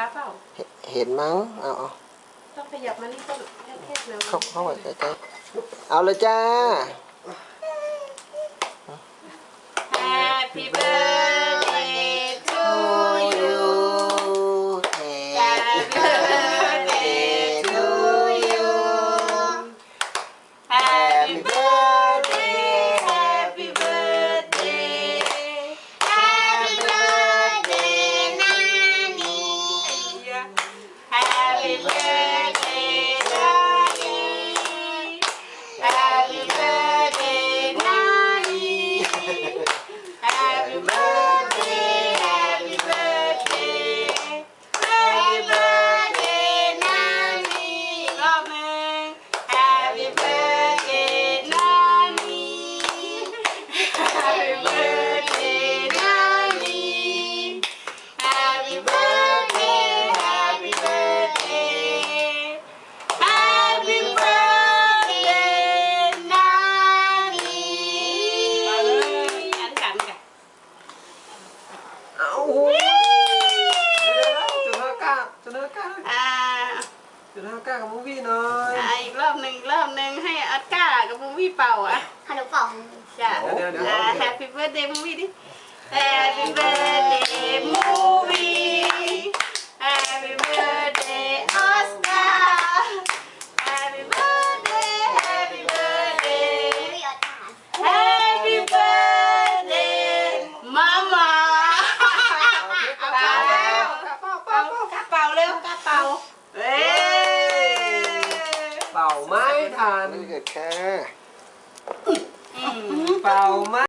ป้าเปล่าเห็นเห็นมั้ง เอาเอาต้องขยับมานี่ต้นแค่ๆแล้วเข้าเข้าไปใกล้ๆเอาเลยจ้า Happy birthday Happy birthday, Nani. Happy birthday, happy birthday. Happy birthday, Nani. อันกันกัน เอาโอ้โหเดี๋ยวๆจุดห้าเก้าจุดห้ พี่เป่าอะขนมปังจ้ะเดี๋ยวเดี๋วแฮปปี้เบิร์ดเดย์มูวี่ดิแฮปปี้เบิร์ดเดย์มูวี่แฮปปี้เบิร์ดเดย์ออสการ์แฮปปี้เบิร์ดเดย์แฮปปี้เบิร์ดเดย์แฮปปี้เบิร์ดเดย์แม่มาม่าเอาเป่าเร็วเป่าเป่าเร็วเป่าเอ้ยเป่าไม่ทัน นี่เกิดแค่ bao má.